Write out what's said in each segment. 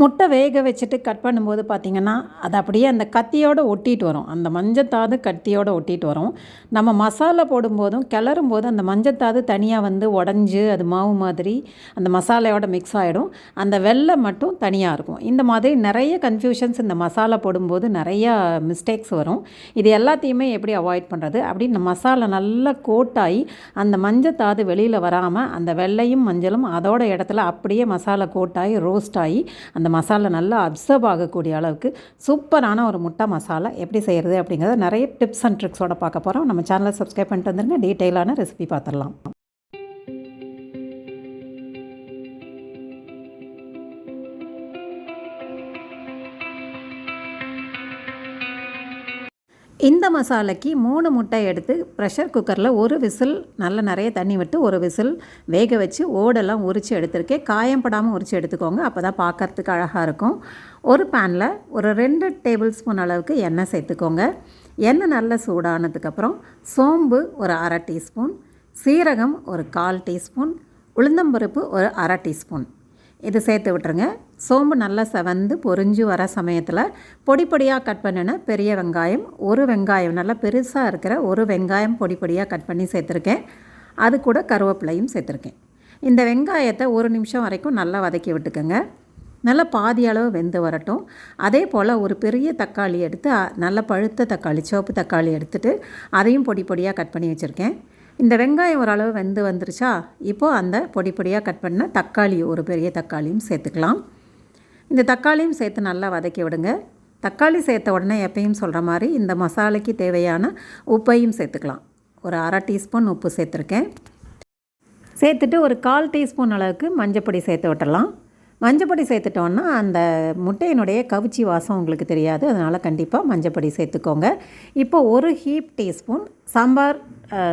முட்டை வேக வச்சுட்டு கட் பண்ணும்போது பார்த்திங்கன்னா அது அப்படியே அந்த கத்தியோடு ஒட்டிட்டு வரும். அந்த மஞ்சத்தாது கத்தியோடு ஒட்டிட்டு வரும். நம்ம மசாலா போடும்போதும் கிளறும் போது அந்த மஞ்சத்தாது தனியாக வந்து உடஞ்சி அது மாவு மாதிரி அந்த மசாலையோட மிக்ஸ் ஆகிடும் அந்த வெள்ளை மட்டும் தனியாக இருக்கும். இந்த மாதிரி நிறைய கன்ஃபியூஷன்ஸ் இந்த மசாலா போடும்போது நிறையா மிஸ்டேக்ஸ் வரும். இது எல்லாத்தையுமே எப்படி அவாய்ட் பண்ணுறது அப்படின்னு மசாலா நல்லா கோட்டாகி அந்த மஞ்சத்தாது வெளியில் வராமல் அந்த வெள்ளையும் மஞ்சளும் அதோட இடத்துல அப்படியே மசாலா கோட்டாகி ரோஸ்ட் ஆகி அந்த அந்த மசாலா நல்லா அப்சர்வ் ஆகக்கூடிய அளவுக்கு சூப்பரான ஒரு முட்டை மசாலா எப்படி செய்கிறது அப்படிங்கிறத நிறைய டிப்ஸ் அண்ட் ட்ரிக்ஸோட பார்க்க போகிறோம் நம்ம சேனலை சப்ஸ்கிரைப் பண்ணிட்டு வந்துருங்க. டீட்டெயிலான ரெசிபி பார்த்துடலாம். இந்த மசாலைக்கு மூணு முட்டை எடுத்து ப்ரெஷர் குக்கரில் ஒரு விசில் நல்ல நிறைய தண்ணி விட்டு ஒரு விசில் வேக வச்சு ஓடெல்லாம் உரித்து எடுத்திருக்கேன். காயம் படாமல் உரித்து எடுத்துக்கோங்க. அப்போ தான் பார்க்குறதுக்கு அழகாக இருக்கும். ஒரு பேனில் ஒரு ரெண்டு டேபிள் ஸ்பூன் அளவுக்கு எண்ணெய் சேர்த்துக்கோங்க. எண்ணெய் நல்லா சூடானதுக்கப்புறம் சோம்பு ஒரு அரை டீஸ்பூன் சீரகம் ஒரு கால் டீஸ்பூன் உளுந்தம்பருப்பு ஒரு அரை டீஸ்பூன் இது சேர்த்து விட்டுருங்க. சோம்பு நல்லா செவந்து பொறிஞ்சு வர சமயத்தில் பொடி பொடியாக கட் பண்ணின பெரிய வெங்காயம் ஒரு வெங்காயம் நல்லா பெருசாக இருக்கிற ஒரு வெங்காயம் பொடி பொடியாக கட் பண்ணி சேர்த்துருக்கேன். அது கூட கருவேப்பிலையும் சேர்த்துருக்கேன். இந்த வெங்காயத்தை ஒரு நிமிஷம் வரைக்கும் நல்லா வதக்கி விட்டுக்கோங்க. நல்லா பாதி அளவு வெந்து வரட்டும். அதே போல் ஒரு பெரிய தக்காளி எடுத்து நல்ல பழுத்த தக்காளி சிவப்பு தக்காளி எடுத்துகிட்டு அதையும் பொடி பொடியாக கட் பண்ணி வச்சுருக்கேன். இந்த வெங்காயம் ஓரளவு வெந்து வந்துருச்சா? இப்போது அந்த பொடி பொடியாக கட் பண்ண தக்காளி ஒரு பெரிய தக்காளியும் சேர்த்துக்கலாம். இந்த தக்காளியும் சேர்த்து நல்லா வதக்கி விடுங்க. தக்காளி சேர்த்த உடனே எப்பயும் சொல்கிற மாதிரி இந்த மசாலைக்கு தேவையான உப்பையும் சேர்த்துக்கலாம். ஒரு அரை டீஸ்பூன் உப்பு சேர்த்துருக்கேன். சேர்த்துட்டு ஒரு கால் டீஸ்பூன் அளவுக்கு மஞ்சப்பொடி சேர்த்து விட்டுடலாம். மஞ்சப்பொடி சேர்த்துட்டோன்னா அந்த முட்டையினுடைய கவுச்சி வாசம் உங்களுக்கு தெரியாது அதனால் கண்டிப்பாக மஞ்சப்பொடி சேர்த்துக்கோங்க. இப்போ ஒரு ஹீப் டீஸ்பூன் சாம்பார்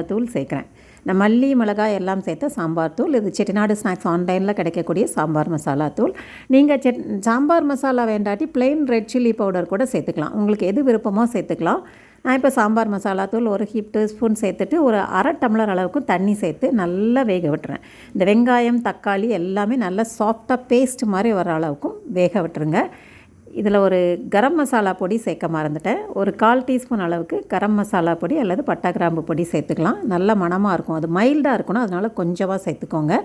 தூள் சேர்க்குறேன். நான் மல்லி மிளகாய் எல்லாம் சேர்த்த சாம்பார் தூள் இது செட்டிநாடு ஸ்நாக்ஸ் ஆன்லைனில் கிடைக்கக்கூடிய சாம்பார் மசாலா தூள். நீங்கள் செட் சாம்பார் மசாலா வேண்டாட்டி பிளெயின் ரெட் சில்லி பவுடர் கூட சேர்த்துக்கலாம். உங்களுக்கு எது விருப்பமோ சேர்த்துக்கலாம். நான் இப்போ சாம்பார் மசாலா தூள் ஒரு ஹீப் ஸ்பூன் சேர்த்துட்டு ஒரு அரை டம்ளர் அளவுக்கு தண்ணி சேர்த்து நல்லா வேக விட்டுறேன். இந்த வெங்காயம் தக்காளி எல்லாமே நல்லா சாஃப்டாக பேஸ்ட் மாதிரி வர அளவுக்கும் வேக விட்டுருங்க. இதில் ஒரு கரம் மசாலா பொடி சேர்க்க மறந்துட்டேன். ஒரு கால் டீஸ்பூன் அளவுக்கு கரம் மசாலா பொடி அல்லது பட்டை கிராம்பு பொடி சேர்த்துக்கலாம். நல்ல மணமாக இருக்கும். அது மைல்டாக இருக்கணும். அதனால் கொஞ்சமாக சேர்த்துக்கோங்க.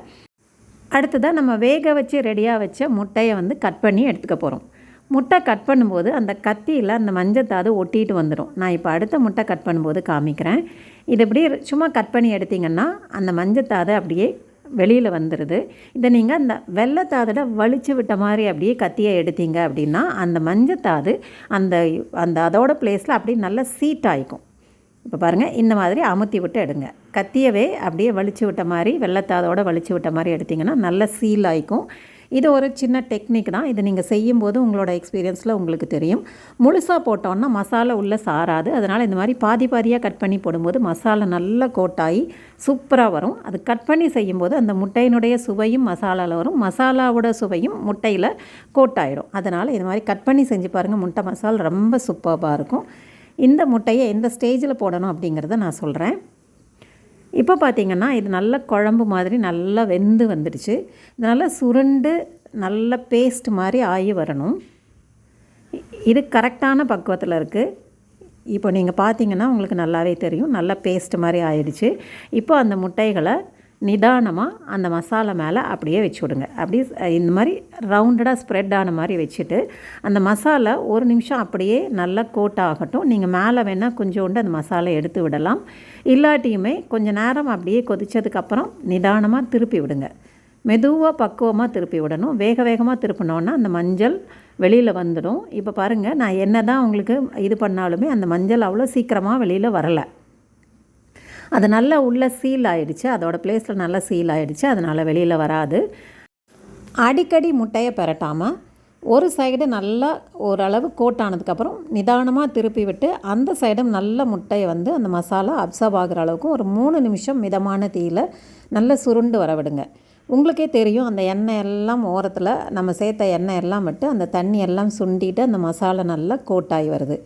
அடுத்ததாக நம்ம வேக வச்சு ரெடியாக வச்ச முட்டையை வந்து கட் பண்ணி எடுத்துக்க போகிறோம் முட்டை கட் பண்ணும்போது அந்த கத்தியில் அந்த மஞ்சத்தாது ஒட்டிட்டு வந்துடும் நான் இப்போ அடுத்த முட்டை கட் பண்ணும்போது காமிக்கிறேன். இது இப்படி சும்மா கட் பண்ணி எடுத்திங்கன்னா அந்த மஞ்சத்தாது அப்படியே வெளியில் வந்துடுது இதை நீங்கள் அந்த வெள்ளத்தாதோட வலிச்சு விட்ட மாதிரி அப்படியே கத்தியை எடுத்தீங்க அப்படின்னா அந்த மஞ்சத்தாது அந்த அந்த அதோட பிளேஸில் அப்படியே நல்லா சீட் ஆகிக்கும் இப்போ பாருங்கள் இந்த மாதிரி அமுத்தி விட்டு எடுங்க. கத்தியவே அப்படியே வலிச்சு விட்ட மாதிரி வெள்ளத்தாதோட வலிச்சு விட்ட மாதிரி எடுத்திங்கன்னா நல்ல சீல் ஆகிக்கும் இது ஒரு சின்ன டெக்னிக் தான். இது நீங்கள் செய்யும்போது உங்களோட எக்ஸ்பீரியன்ஸில் உங்களுக்கு தெரியும். முழுசாக போட்டோன்னா மசாலா உள்ளே சாராது. அதனால் இந்த மாதிரி பாதி பாதியாக கட் பண்ணி போடும்போது மசாலா நல்லா கோட்டாகி சூப்பராக வரும். அது கட் பண்ணி செய்யும்போது அந்த முட்டையினுடைய சுவையும் மசாலாவில் வரும். மசாலாவோட சுவையும் முட்டையில் கோட்டாயிடும் அதனால் இது மாதிரி கட் பண்ணி செஞ்சு பாருங்கள் முட்டை மசாலா ரொம்ப சூப்பராக இருக்கும். இந்த முட்டையை எந்த ஸ்டேஜில் போடணும் அப்படிங்கிறத நான் சொல்கிறேன் இப்போ பார்த்திங்கன்னா இது நல்ல குழம்பு மாதிரி நல்லா வெந்து வந்துடுச்சு. நல்லா சுருண்டு நல்ல பேஸ்ட் மாதிரி ஆகி வரணும். இது கரெக்டான பக்குவத்தில் இருக்குது இப்போ நீங்கள் பார்த்தீங்கன்னா உங்களுக்கு நல்லாவே தெரியும். நல்லா பேஸ்ட் மாதிரி ஆயிடுச்சு. இப்போ அந்த முட்டைகளை நிதானமாக அந்த மசாலா மேலே அப்படியே வச்சு விடுங்க அப்படி இந்த மாதிரி ரவுண்டடாக ஸ்ப்ரெட் ஆன மாதிரி வச்சுட்டு அந்த மசாலா ஒரு நிமிஷம் அப்படியே நல்லா கோட் ஆகட்டும். நீங்கள் மேலே வேணால் கொஞ்சோண்டு அந்த மசாலா எடுத்து விடலாம். இல்லாட்டியுமே கொஞ்சம் நேரம் அப்படியே கொதித்ததுக்கப்புறம் நிதானமாக திருப்பி விடுங்க. மெதுவாக பக்குவமாக திருப்பி விடணும். வேக வேகமாக திருப்பினோன்னா அந்த மஞ்சள் வெளியில் வந்துடும். இப்போ பாருங்கள் நான் என்ன தான் உங்களுக்கு இது பண்ணாலுமே அந்த மஞ்சள் அவ்வளோ சீக்கிரமாக வெளியில் வரலை. அது நல்லா உள்ளே சீல் ஆகிடுச்சு அதோடய பிளேஸில் நல்லா சீல் ஆகிடுச்சு அதனால் வெளியில் வராது. அடிக்கடி முட்டையை பெரட்டாமல் ஒரு சைடு நல்லா ஓரளவு கோட் ஆனதுக்கப்புறம் நிதானமாக திருப்பி விட்டு அந்த சைடும் நல்ல முட்டையை வந்து அந்த மசாலா அப்சர்வ் ஆகிற அளவுக்கு ஒரு மூணு நிமிஷம் மிதமான தீயில் நல்லா சுருண்டு வர விடுங்க. உங்களுக்கே தெரியும் அந்த எண்ணெய் எல்லாம் ஓரத்தில் நம்ம சேர்த்த எண்ணெய் எல்லாம் விட்டு அந்த தண்ணி எல்லாம் சுண்டிட்டு அந்த மசாலா நல்லா கோட்டாகி வருது.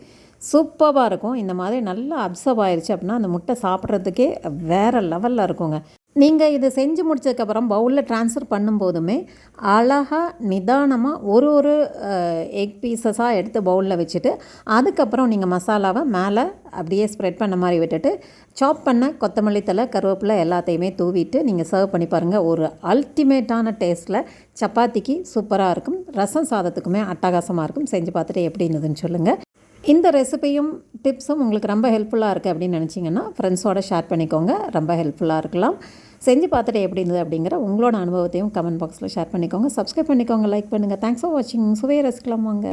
சூப்பராக இருக்கும். இந்த மாதிரி நல்லா அப்சர்வ் ஆயிடுச்சு அப்படின்னா அந்த முட்டை சாப்பிட்றதுக்கே வேறு லெவலில் இருக்குங்க. நீங்கள் இது செஞ்சு முடிச்சதுக்கப்புறம் பவுலில் ட்ரான்ஸ்ஃபர் பண்ணும்போதுமே அழகாக நிதானமாக ஒரு ஒரு எக் பீசஸாக எடுத்து பவுலில் வச்சுட்டு அதுக்கப்புறம் நீங்கள் மசாலாவை மேலே அப்படியே ஸ்ப்ரெட் பண்ண மாதிரி விட்டுட்டு சாப் பண்ண கொத்தமல்லி தழை கருவேப்பிலை எல்லாத்தையுமே தூவிட்டு நீங்கள் சர்வ் பண்ணி பாருங்கள் ஒரு அல்டிமேட்டான டேஸ்ட்டில் சப்பாத்திக்கு சூப்பராக இருக்கும். ரசம் சாதத்துக்குமே அட்டகாசமாக இருக்கும். செஞ்சு பார்த்துட்டு எப்படி இருந்ததுன்னு சொல்லுங்கள் இந்த ரெசிபியும் டிப்ஸும் உங்களுக்கு ரொம்ப ஹெல்ப்ஃபுல்லாக இருக்குது அப்படின்னு நினச்சிங்கன்னா ஃப்ரெண்ட்ஸோட ஷேர் பண்ணிக்கோங்க. ரொம்ப ஹெல்ப்ஃபுல்லாக இருக்கலாம். செஞ்சு பார்த்துட்டு எப்படி இருந்தது அப்படிங்கிற உங்களோட அனுபவத்தையும் கமெண்ட் பாக்ஸில் ஷேர் பண்ணிக்கோங்க. சப்ஸ்கிரைப் பண்ணிக்கோங்க லைக் பண்ணுங்கள் தேங்க்ஸ் ஃபார் வாட்சிங் சுவையை ரசிக்கலாம் வாங்க.